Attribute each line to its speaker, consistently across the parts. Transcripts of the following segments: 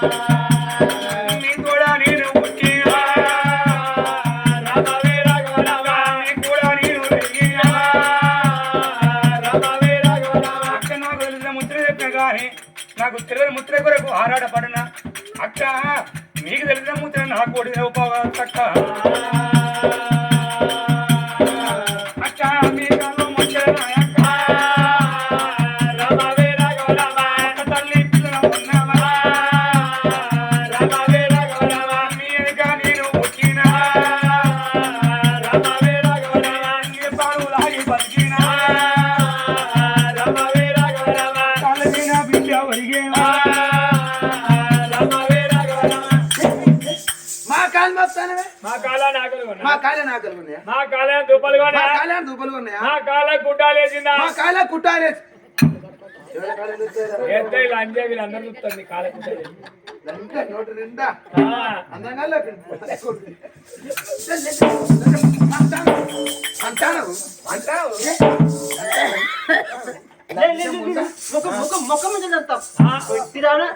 Speaker 1: నీ
Speaker 2: కొన్నా
Speaker 3: కాలే నాకలు ఉన్నాయా
Speaker 2: కాల దుబ్బలు
Speaker 3: కాలే దుబ్బలు ఉన్నాయా
Speaker 2: మా కాల గుడ్డాలేసిందా
Speaker 3: మా కాలే కుట్టాలే
Speaker 2: ఎంత ఇలా అంజే వీళ్ళందరూ కాల
Speaker 3: నోటి నిండా.
Speaker 2: ఆ,
Speaker 3: అందంగా అంటాను. అంటావు?
Speaker 4: ముఖం ముఖం ముఖం మీద పెట్టిరానా?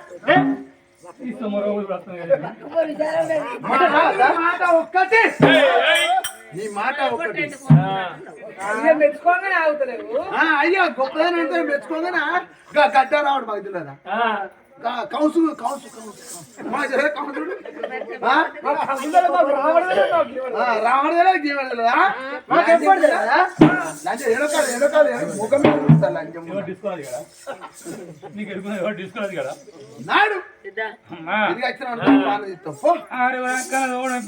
Speaker 3: మాట ఒక్కటి. నీ మాట
Speaker 4: అయ్యా మెచ్చుకోగానే ఆగుతలేవు
Speaker 3: అయ్యా గొప్పదని అంటే మెచ్చుకోగానే గడ్డ రావడం మాకు తెలియదా
Speaker 2: ఆ.
Speaker 3: గా- కౌసు కౌసు కౌసు కౌసు. మా దగ్గర కౌసుడు ఆ? ఆ, రావడమే జీవన తెలియదా
Speaker 4: మాకు ఎప్పుడు
Speaker 3: ముఖం మీద లంచం
Speaker 1: కదా? నీకు కదా?
Speaker 3: నాడు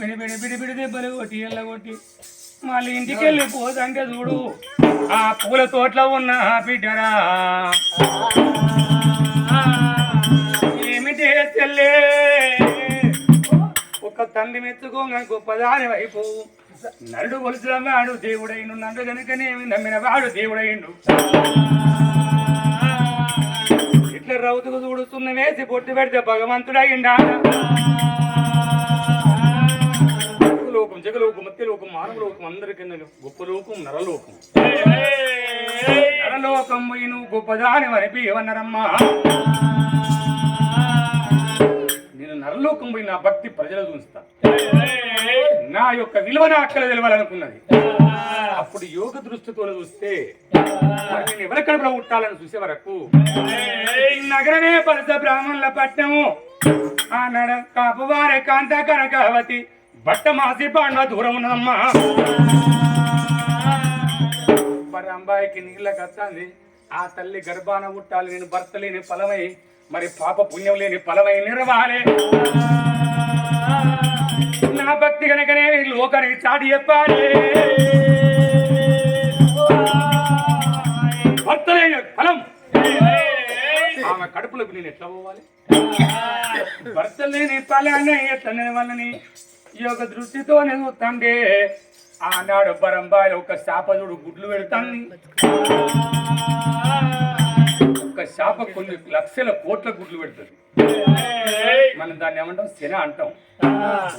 Speaker 1: పిడి పిడి పిడి పిడి దెబ్బలు కొట్టి ఎల్ల కొట్టి మళ్ళీ ఇంటికి వెళ్ళి పోతంటే చూడు. ఆ పూల తోటలో ఉన్న ఆ బిడ్డరా. తండ్రి మెచ్చుకోగా గొప్పదాని వైపు. నరుడు కొలుసులన్నాడు దేవుడైండు నన్ను కనుకనేమి నమ్మిన వాడు దేవుడైండు. ఇట్లా రౌతుకు చూడుతున్న వేసి పొట్టు పెడితే భగవంతుడయ్యిండా లోకం జగలోకం మత్యలోకం మానవలోకం అందరికీ గొప్ప లోకం నరలోకం. నరలోకం పోయి నువ్వు గొప్పదాని వరపి ఏమన్నారమ్మా? నేను నరలోకం పోయి నా భక్తి ప్రజలు చూస్తా. నా యొక్క విలువ నా అక్కడ తెలవాలనుకున్నది. అప్పుడు యోగ దృష్టితో చూస్తే నేను ఎవరి కడుపులో చూసే వరకు నగరమే పరస బ్రాహ్మణుల పట్టణము. ఆ నడ కాపువారే కాంత కనకవతి బట్ట మాసి పాండ దూరం ఉన్నదమ్మా. మరి అంబాయికి నీళ్ళ కత్తాంది ఆ తల్లి గర్భాన పుట్టాలి నేను భర్త లేని ఫలమై మరి పాప పుణ్యం లేని ఫలమై నిర్వాలి నా భక్తి కనుకనే ఈ లోకానికి చాటి చెప్పాలి. భర్త లేని ఫలం ఆమె కడుపులోకి నేను ఎట్లా పోవాలి? భర్త లేని ఫలాన్ని ఎట్లా వాళ్ళని ఈ యొక్క దృష్టితో చూస్తాండే. ఆనాడు బరంబాయి ఒక శాపదుడు గుడ్లు పెడతాన్ని ఒక శాప కొన్ని లక్షల కోట్ల గుడ్లు పెడుతుంది. మనం దాన్ని ఏమంటాం? శన అంటాం.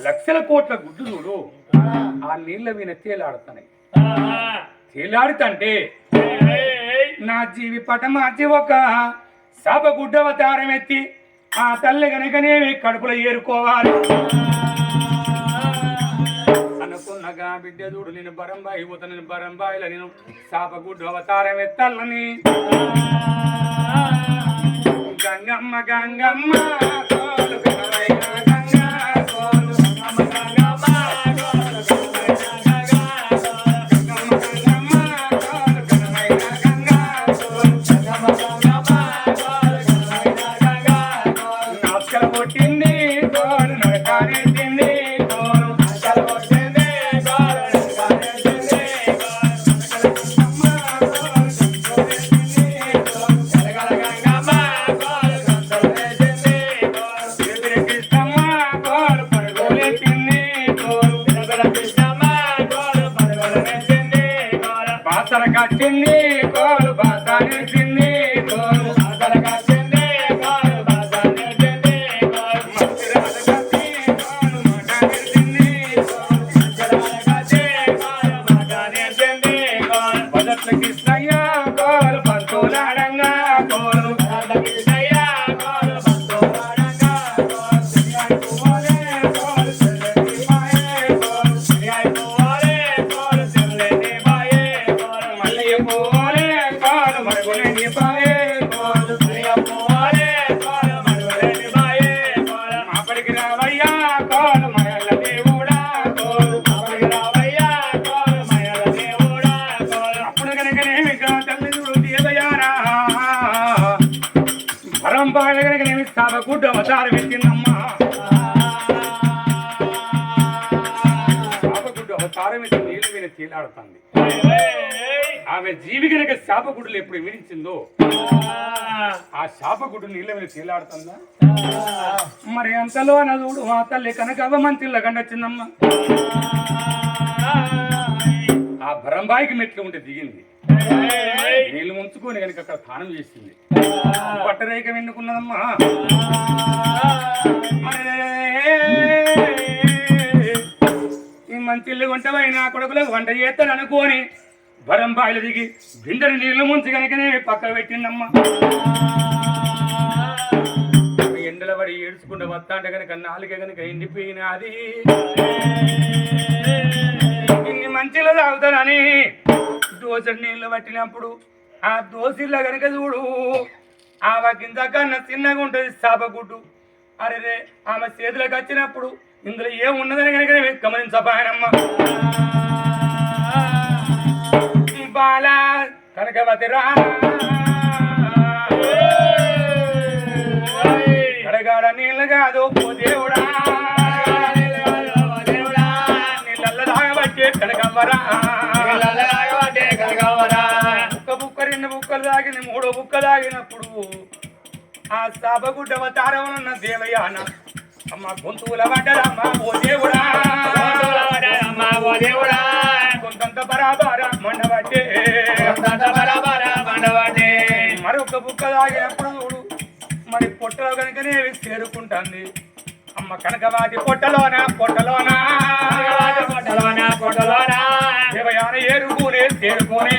Speaker 1: లక్షల కోట్ల గుడ్లు చూడు ఆ నీళ్ళ మీద తేలాడుతున్నాయి. తేలాడుతంటే నా జీవి పట ఒక శాప గుడ్డ అవతారం ఎత్తి ఆ తల్లి కనుకనేమి కడుపులో ఏరుకోవాలి. అనుకున్నగా బిడ్డ చూడు నేను బరంబాయి పోతా నేను బరంబాయిల నేను శాప గుడ్డు అవతారం ఎత్తాలని. గంగమ్మ గంగమ్మ కోలు అవతారం ఎత్తిందమ్మా శాపగుడ్డు అవతారం ఎత్తి నీళ్ళు మీద తేలాడుతుంది. ఆమె జీవి గనక శాపగుడ్డులు ఎప్పుడు వినిచిందో ఆ శాపగుడ్డు నీళ్ళ మీద తేలాడుతుందా? మరి అంతలో నదుడు మా తల్లి కనుక అవమంతిల్ల కండొచ్చిందమ్మ ఆ భరంబాయికి మెట్లు ఉంటే దిగింది. నీళ్ళు ముంచుకొని కనుక అక్కడ స్నానం చేసింది. పట్టరేఖ వెన్నుకున్నదమ్మా. ఈ మంచిళ్ళు వంటవై నా కొడుకులకు వంట చేస్తాను అనుకోని భరంబాయిలు దిగి బిందెని నీళ్ళు ముంచి కనుకనే పక్క పెట్టిందమ్మా. ఎండల పడి ఏడ్చుకుంటూ వస్తాంటే కనుక నాలుగే కనుక ఎండిపోయినది. ఇన్ని మంచిలో తాగుతానని దోసడి నీళ్ళు పట్టినప్పుడు ఆ దోసిలో కనుక చూడు ఆమె కింద కన్నా చిన్నగా ఉంటుంది సాపగుడ్డు. అరే రే ఆమె చేతులకు వచ్చినప్పుడు ఇందులో ఏమున్నదని కనుక నేను గమనించబాయనమ్మ. బాల కనకవతి రా. కడగాడ నీళ్ళు కాదు తాగినప్పుడు ఆ సభగుడ్డ అవతారం ఉన్న దేవయాన అమ్మ గొంతువుల పడ్డదమ్మ ఓ దేవుడా! కొంతంత బరాబర మండబట్టే మరొక బుక్క తాగినప్పుడు చూడు మరి పొట్టలో కనుకనే చేరుకుంటుంది. అమ్మ కనకవాటి పొట్టలోన పొట్టలోన? దేవయాన ఏరుకునే చేరుకునే.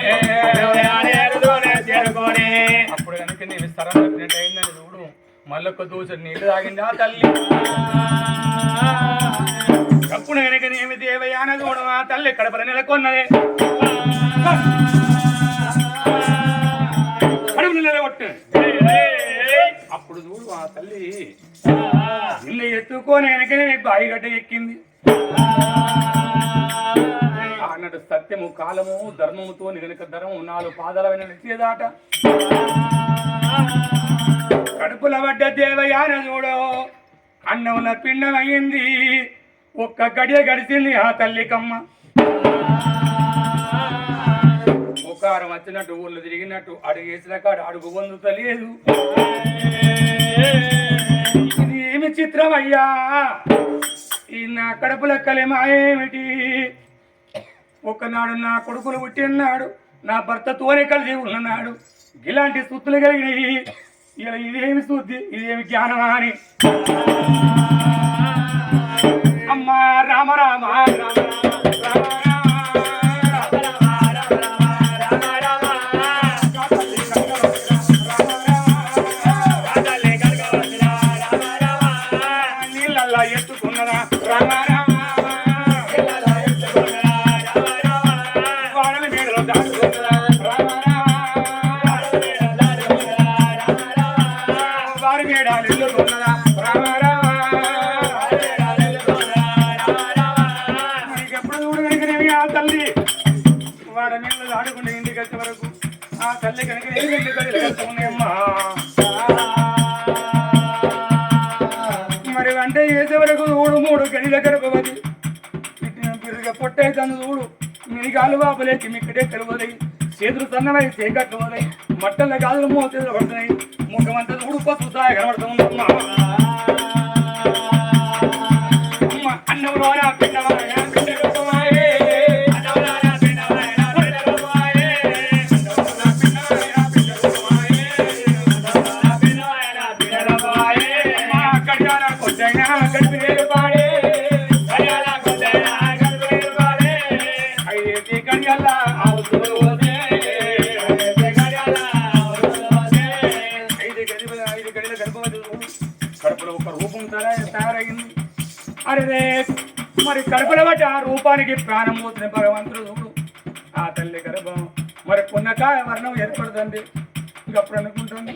Speaker 1: అప్పుడు కనుక నేను స్థలం తప్పినట్టు అయిందని చూడు. మళ్ళొక్క దోశ నీళ్ళు తాగింది ఆ తల్లి. అప్పుడు కనుక నేమి దేవయాన చూడు ఆ తల్లి కడపల నెలకొన్నదే. అడుగు నిలగొట్టు అప్పుడు చూడు ఆ తల్లి. నిన్ను ఎత్తుకోని వెనకనే బాయి గడ్డ ఎక్కింది. సత్యము కాలము ధర్మముతో వెనుక ధర్మము నాలుగు పాదాల వెన నిలిచేదాట. కడుపుల పడ్డ దేవయాన చూడో అన్నముల పిండమైంది. ఒక్క గడియ గడిచింది ఆ తల్లికమ్మ ఒకవారం వచ్చినట్టు ఊళ్ళు తిరిగినట్టు అడుగు వేసిన కాడ అడుగు పొందుతలేదు. ఇది ఏమి చిత్రం అయ్యా ఈ నా కడుపు లెక్కలేమా ఏమిటి? ఒకనాడు నా కొడుకులు పుట్టినాడు నా భర్తతోనే కలిసి ఉన్ననాడు ఇలాంటి సుత్తులు కలిగినవి. ఇలా ఇదేమి శుద్ధి ఇదేమి జ్ఞానమా అని. అమ్మా రామ రామ రామ. మనకెప్పుడు చూడు కనుకనేవి ఆ తల్లి వాడ నీళ్ళు ఆడుకునే ఇంటికి వచ్చే వరకు ఆ తల్లి కనుక ఎందుకు కలుగుతున్నాయమ్మా మరి అంటే చేసే వరకు చూడు మూడు గడిల గడపవది పిరుగ పొట్టే తను చూడు. మినిగాలు బాబులేకి మిక్కడే కలువదై చేతులు సన్నమై చేకట్టువదై మట్టల గాజులు మోచేతులు పడుతున్నాయి. ముఖమంతా చూడు పసుపు సాయ కనబడుతుందమ్మా అమ్మ అన్నవరాయ అరే మరి కడుపుల బట్టి ఆ రూపానికి ప్రాణం పోతున్న భగవంతుడు చూడు. ఆ తల్లి గర్భం మరి పున్నకాయ వర్ణం ఏర్పడుతుంది. ఇంకప్పుడు అప్పుడు అనుకుంటుంది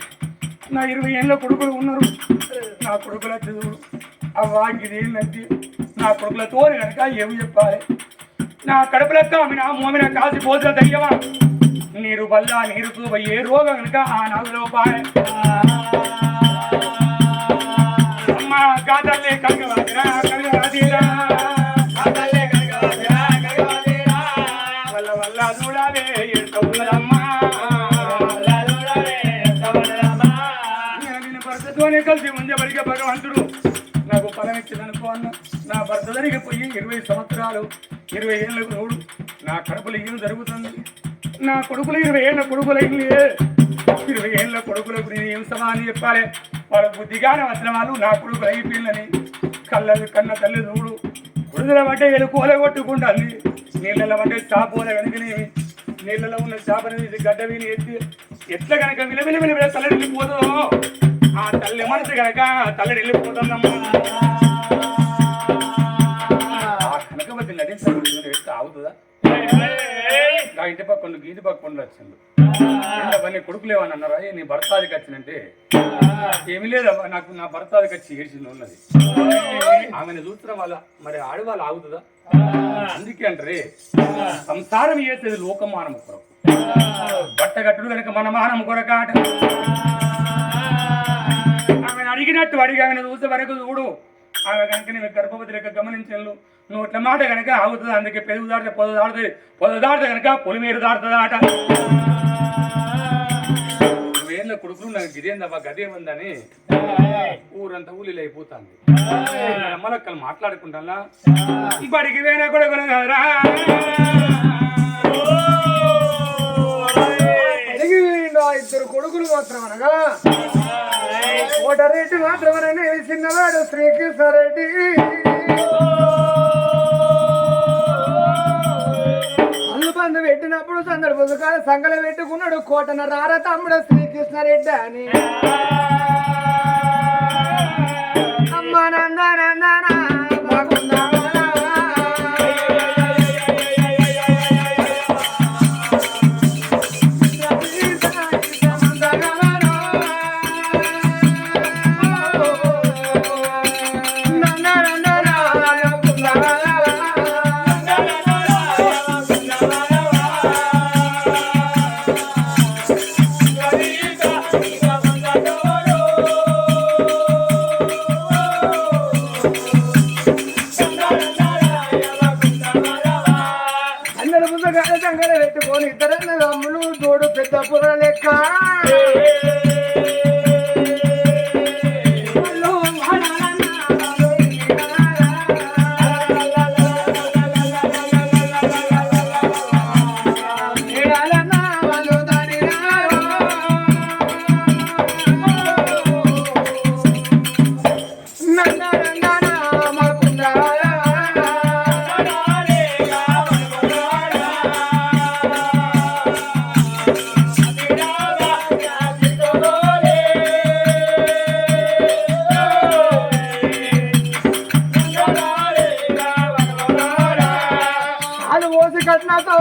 Speaker 1: నా ఇరవై ఏళ్ళ కొడుకులు ఉన్నారు. నా కొడుకుల చదువు అవ్వా ఇదేంటంటే నా కొడుకులతో కనుక ఏమి చెప్పాలి? నా కడుపులక్క నా మోమిన కాసి పోతున్న దయ్యమా? నీరు వల్ల నీరు ఏ రోగం కనుక ఆ నాలుగులో పాయ అమ్మ కాదల్లే కనకవాదిరా కనకవాదిరా
Speaker 2: కాదల్లే కనకవాదిరా, కనకవాదిరా.
Speaker 1: వల్ల వల్ల చూడాలే ఎంత ఉన్నదమ్మా. నేను భర్తతోనే కలిసి ముంజబడిగా భగవంతుడు. నాకు ఫలం ఇచ్చిందనుకో అన్న. నా భర్త జరిగిపోయి ఇరవై సంవత్సరాలు ఇరవై ఏళ్ళకు నోడు నా కడుపులు ఏం జరుగుతుంది. నా కొడుకులు ఇరవై ఏళ్ళ కొడుకులైంది ఇరవై ఏళ్ళ కొడుకులకు నేను ఏం సమాధానం చెప్పాలి? వాళ్ళ బుద్ధిగానే వచ్చిన వాళ్ళు నా కొడుకులు అయిపోయిందని కళ్ళ కన్న తల్లి చూడు కుడుదల పడ్డ ఎలుకోలే కొట్టుకుంటుంది. నీళ్ళలో పడ్డే చాపోల కనుకనేమి నీళ్ళలో ఉన్న చేపని తీసి గడ్డ వీని ఎత్తి ఎట్లా కనుక విలవిల విలవిల తల్లడి వెళ్ళిపోతుందో ఆ తల్లి మనసు కనుక తల్లడి వెళ్ళిపోతుందమ్మా ఆ కనకవతి నటించాలి ఆగుతుందా? ఆ ఇంటి పక్కన పక్క పక్కన వచ్చిండు. అవన్నీ కొడుకులేవని ఏమని అన్నారా? నీ భర్త అదికి వచ్చినంటే ఏమి లేదమ్మా నాకు నా భర్త అదికి వచ్చి ఏడ్చింది ఉన్నది. ఆమెను చూస్తున్న వాళ్ళ మరి ఆడవాళ్ళు ఆగుతుందా? అందుకే అంటారే సంసారం చేసేది లోకమానం కొరకు. బట్ట కట్టుడు కనుక మన మానము కొరకాట. ఆమెను అడిగినట్టు అడిగి ఆమెను చూసే వరకు చూడు. ఆమె కనుక నేను గర్భవతి లెక్క గమనించను నువ్వు ఇట్లా మాట కనుక ఆగుతుంది అందుకే పెరుగు దాడితే పొద దాడుతుంది పొద దాడితే కనుక పొలిమేరు దాడుతుంది ఆట వేళ్ళ కొడుకులు నాకు గిదేందబ్బా గదే ఉందని ఊరంతా ఊలిలో అయిపోతుంది అమ్మలక్కలు మాట్లాడుకుంటానా ఇప్పటికి వేరే
Speaker 3: కూడా కొనగలరా? ఇద్దరు కొడుకులు మాత్రం అనగా? కోటరెడ్డి మాత్రమనని చిన్నవాడు శ్రీకృష్ణారెడ్డి. సందడి పుస్తకాలు సంగల పెట్టుకున్నాడు. కోటన రార తమ్ముడు శ్రీకృష్ణారెడ్డి అని. అమ్మ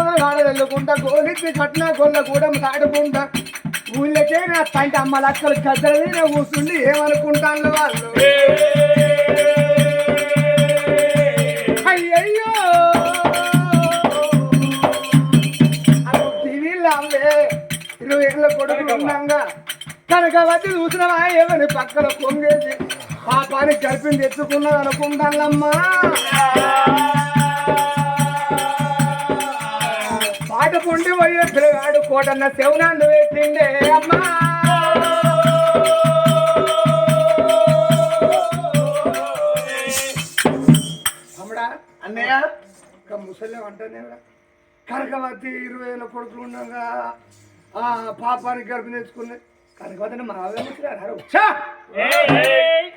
Speaker 3: కట్నా వెళ్ళకుండా గోలిచ్చి కట్టిన గొల్ల కూడా తాడుకుంటా ఊళ్ళకే నా తంటి అమ్మ లక్కలు కద్దరి కూర్చుండి ఏమనుకుంటాను వాళ్ళు? అయ్యయ్యో! అది ఇరవై ఏళ్ళ కొడుకులు ఉన్నాగా కనుక వచ్చి చూసినవా ఏమని పక్కన పొంగేసి పాపాన్ని జరిపింది తెచ్చుకున్నాను అనుకుంటానమ్మా పాట పొండి పోయే పిల్లగాడు కోటన్న శివనాండు పెట్టిండే అమ్మా. తమ్ముడా అన్నయ్య ఇంకా ముసలి అంటానే కరకవతి ఇరవై వేల కొడుకులు ఉండగా పాపానికి గర్భం తెచ్చుకున్నాయి. కనకవతిని మన అవే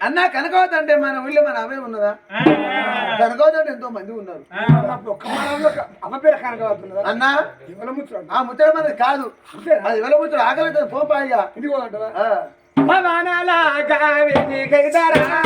Speaker 5: అన్న కనకవత అంటే మన ఊళ్ళో మన అవే ఉన్నదా? కనకవత అంటే ఎంతో మంది ఉన్నారు.
Speaker 3: ఒక్క మనలో అమ్మ పేరు కనకవతి ఉన్నదా?
Speaker 5: అన్న
Speaker 3: ముచ్చట
Speaker 5: ఆ ముచ్చట మనది కాదు. అది ఎవరో ముచ్చట ఆకలి పోపాయిగా
Speaker 3: ఇది కూడా అంటావా?
Speaker 5: ఆ.
Speaker 3: భవనలాగా వెతికైదరా.